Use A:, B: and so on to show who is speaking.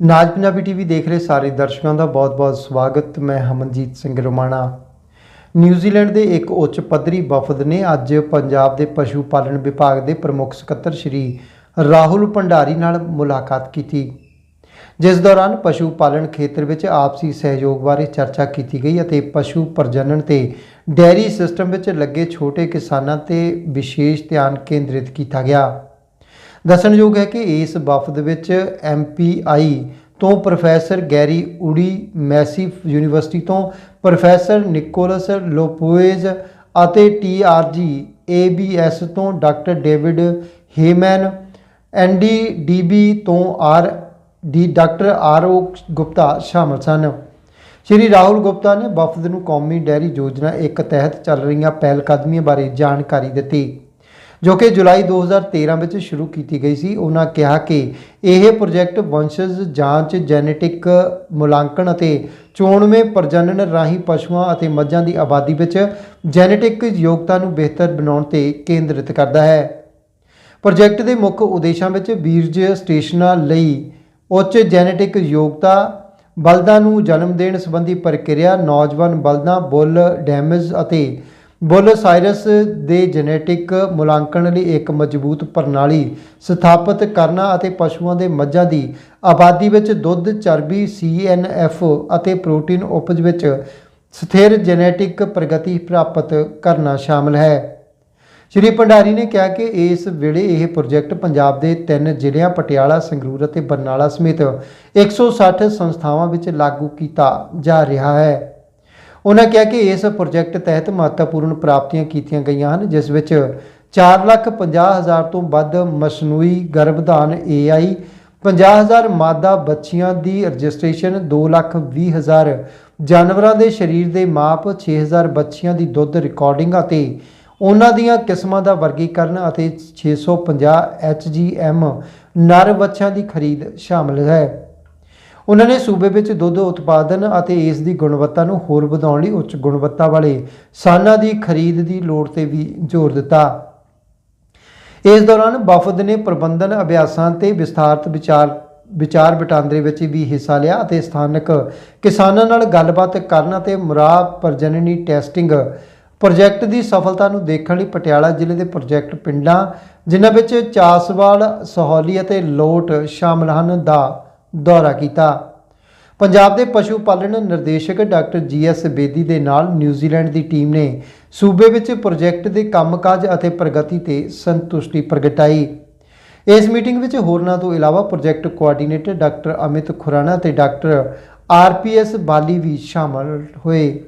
A: ਨਾਜ Punjabi TV ਦੇਖ ਰਹੇ ਸਾਰੇ ਦਰਸ਼ਕਾਂ ਦਾ ਬਹੁਤ-ਬਹੁਤ ਸਵਾਗਤ। ਮੈਂ ਹਮਨਜੀਤ ਸਿੰਘ ਰੋਮਾਣਾ। ਨਿਊਜ਼ੀਲੈਂਡ ਦੇ ਇੱਕ ਉੱਚ ਪੱਧਰੀ ਵਫਦ ਨੇ ਅੱਜ ਪੰਜਾਬ ਦੇ ਪਸ਼ੂ ਪਾਲਣ ਵਿਭਾਗ ਦੇ ਪ੍ਰਮੁੱਖ ਸਕੱਤਰ ਸ਼੍ਰੀ ਰਾਹੁਲ ਭੰਡਾਰੀ ਨਾਲ ਮੁਲਾਕਾਤ ਕੀਤੀ। ਜਿਸ ਦੌਰਾਨ ਪਸ਼ੂ ਪਾਲਣ ਖੇਤਰ ਵਿੱਚ ਆਪਸੀ ਸਹਿਯੋਗ ਬਾਰੇ ਚਰਚਾ ਕੀਤੀ ਗਈ ਅਤੇ ਪਸ਼ੂ ਪ੍ਰਜਨਨ ਤੇ ਡੈਰੀ ਸਿਸਟਮ ਵਿੱਚ ਲੱਗੇ ਛੋਟੇ ਕਿਸਾਨਾਂ ਤੇ ਵਿਸ਼ੇਸ਼ ਧਿਆਨ ਕੇਂਦਰਿਤ ਕੀਤਾ ਗਿਆ। ਦੱਸਣਯੋਗ ਹੈ ਕਿ ਇਸ ਵਫਦ ਵਿੱਚ ਐਮਪੀਆਈ ਤੋਂ professor Gary Udy Massey university ਤੋਂ ਪ੍ਰੋਫੈਸਰ ਨਿਕੋਲਸ ਲੋਪੋਏਜ਼ ਅਤੇ ਟੀਆਰਜੀ ਏਬੀਐਸ ਤੋਂ ਡਾਕਟਰ ਡੇਵਿਡ ਹੇਮੈਨ ਐਨਡੀਡੀਬੀ ਤੋਂ R D doctor RO Gupta ਸ਼ਾਮਲ ਸਨ। ਸ਼੍ਰੀ ਰਾਹੁਲ ਗੁਪਤਾ ਨੇ ਵਫਦ ਨੂੰ ਕੌਮੀ ਡੈਰੀ ਯੋਜਨਾ ਇੱਕ ਤਹਿਤ ਚੱਲ ਰਹੀਆਂ ਪਹਿਲ ਕਦਮੀਆਂ ਬਾਰੇ ਜਾਣਕਾਰੀ ਦਿੱਤੀ। ਜੋ ਕਿ ਜੁਲਾਈ 2013 ਵਿੱਚ ਸ਼ੁਰੂ ਕੀਤੀ ਗਈ ਸੀ, ਉਹਨਾਂ ਕਿਹਾ ਕਿ ਇਹ ਪ੍ਰੋਜੈਕਟ ਵੰਸ਼ਜ ਜਾਂਚ, ਜੈਨੇਟਿਕ ਮੁਲਾਂਕਣ ਅਤੇ ਚੋਣਵੇਂ ਪ੍ਰਜਨਨ ਰਾਹੀਂ ਪਸ਼ੂਆਂ ਅਤੇ ਮੱਝਾਂ ਦੀ ਆਬਾਦੀ ਵਿੱਚ ਜੈਨੇਟਿਕ ਯੋਗਤਾ ਨੂੰ ਬਿਹਤਰ ਬਣਾਉਣ ਤੇ ਕੇਂਦਰਿਤ ਕਰਦਾ ਹੈ। ਪ੍ਰੋਜੈਕਟ ਦੇ ਮੁੱਖ ਉਦੇਸ਼ਾਂ ਵਿੱਚ ਬੀਰਜ ਸਟੇਸ਼ਨਾਂ ਲਈ ਉੱਚ ਜੈਨੇਟਿਕ ਯੋਗਤਾ, ਬਲਦਾਂ ਨੂੰ ਜਨਮ ਦੇਣ ਸੰਬੰਧੀ ਪ੍ਰਕਿਰਿਆ, ਨੌਜਵਾਨ ਬਲਦਾਂ, ਬੁੱਲ, ਡੈਮੇਜ ਅਤੇ ਬੁੱਲ ਦੇ ਜੈਨੇਟਿਕ ਮੁਲਾਂਕਣ ਲਈ ਇੱਕ ਮਜ਼ਬੂਤ ਪ੍ਰਣਾਲੀ ਸਥਾਪਿਤ ਕਰਨਾ ਅਤੇ ਪਸ਼ੂਆਂ ਦੇ ਮੱਝਾਂ ਦੀ ਆਬਾਦੀ ਵਿੱਚ ਦੁੱਧ, ਚਰਬੀ ਸੀਐਨਐਫ ਅਤੇ ਪ੍ਰੋਟੀਨ ਉਪਜ ਵਿੱਚ ਸਥਿਰ ਜੈਨੇਟਿਕ ਪ੍ਰਗਤੀ ਪ੍ਰਾਪਤ ਕਰਨਾ ਸ਼ਾਮਲ ਹੈ। ਸ਼੍ਰੀ ਭੰਡਾਰੀ ਨੇ ਕਿਹਾ ਕਿ ਇਸ ਵੇਲੇ ਇਹ ਪ੍ਰੋਜੈਕਟ ਪੰਜਾਬ ਦੇ ਤਿੰਨ ਜ਼ਿਲ੍ਹਿਆਂ, ਪਟਿਆਲਾ, ਸੰਗਰੂਰ ਅਤੇ ਬਰਨਾਲਾ ਸਮੇਤ 160 ਸੰਸਥਾਵਾਂ ਵਿੱਚ ਲਾਗੂ ਕੀਤਾ ਜਾ ਰਿਹਾ ਹੈ। ਉਹਨਾਂ ਕਿਹਾ ਕਿ ਇਸ ਪ੍ਰੋਜੈਕਟ ਤਹਿਤ ਮਹੱਤਵਪੂਰਨ ਪ੍ਰਾਪਤੀਆਂ ਕੀਤੀਆਂ ਗਈਆਂ ਹਨ, ਜਿਸ ਵਿੱਚ 450000 ਤੋਂ ਵੱਧ ਮਸਨੂਈ ਗਰਭਧਾਨ AI 50000 ਮਾਦਾ ਬੱਚੀਆਂ ਦੀ ਰਜਿਸਟ੍ਰੇਸ਼ਨ 220000 ਜਾਨਵਰਾਂ ਦੇ ਸਰੀਰ ਦੇ ਮਾਪ 6000 ਬੱਚੀਆਂ ਦੀ ਦੁੱਧ ਰਿਕਾਰਡਿੰਗ ਅਤੇ ਉਹਨਾਂ ਦੀਆਂ ਕਿਸਮਾਂ ਦਾ ਵਰਗੀਕਰਨ ਅਤੇ 650 HGM ਨਰ ਬੱਚਿਆਂ ਦੀ ਖਰੀਦ ਸ਼ਾਮਲ ਹੈ। ਉਹਨਾਂ ਨੇ ਸੂਬੇ ਵਿੱਚ ਦੁੱਧ ਉਤਪਾਦਨ ਅਤੇ ਇਸ ਦੀ ਗੁਣਵੱਤਾ ਨੂੰ ਹੋਰ ਵਧਾਉਣ ਲਈ ਉੱਚ ਗੁਣਵੱਤਾ ਵਾਲੇ ਸਾਨਾਂ ਦੀ ਖਰੀਦ ਦੀ ਲੋੜ ਤੇ ਵੀ ਜ਼ੋਰ ਦਿੱਤਾ। ਇਸ ਦੌਰਾਨ ਵਫਦ ਨੇ ਪ੍ਰਬੰਧਨ ਅਭਿਆਸਾਂ ਤੇ ਵਿਸਥਾਰਤ ਵਿਚਾਰ ਵਿਚਾਰ ਵਟਾਂਦਰੇ ਵਿੱਚ ਵੀ ਹਿੱਸਾ ਲਿਆ ਅਤੇ ਸਥਾਨਕ ਕਿਸਾਨਾਂ ਨਾਲ ਗੱਲਬਾਤ ਕਰਨ ਅਤੇ ਮੁਰਾ ਪ੍ਰਜਨਨੀ ਟੈਸਟਿੰਗ ਪ੍ਰੋਜੈਕਟ ਦੀ ਸਫਲਤਾ ਨੂੰ ਦੇਖਣ ਲਈ ਪਟਿਆਲਾ ਜ਼ਿਲ੍ਹੇ ਦੇ ਪ੍ਰੋਜੈਕਟ ਪਿੰਡਾਂ, ਜਿਨ੍ਹਾਂ ਵਿੱਚ ਚਾਸਵਾਲ, ਸਹੌਲੀ ਅਤੇ ਲੋਟ ਸ਼ਾਮਲ ਹਨ, ਦਾ ਦੌਰਾ ਕੀਤਾ। ਪੰਜਾਬ ਦੇ ਪਸ਼ੂ ਪਾਲਣ ਨਿਰਦੇਸ਼ਕ ਡਾਕਟਰ ਜੀ ਜੀਐਸ ਬੇਦੀ ਦੇ ਨਾਲ ਨਿਊਜ਼ੀਲੈਂਡ ਦੀ ਟੀਮ ਨੇ ਸੂਬੇ ਵਿੱਚ ਪ੍ਰੋਜੈਕਟ ਦੇ ਕੰਮਕਾਜ ਅਤੇ ਪ੍ਰਗਤੀ ਤੇ ਸੰਤੁਸ਼ਟੀ ਪ੍ਰਗਟਾਈ। ਇਸ ਮੀਟਿੰਗ ਵਿੱਚ ਹੋਰਨਾਂ ਤੋਂ ਇਲਾਵਾ project coordinator doctor Amit Khurana ਤੇ ਡਾਕਟਰ ਆਰਪੀਐਸ ਬਾਲੀ ਵੀ ਸ਼ਾਮਲ ਹੋਏ।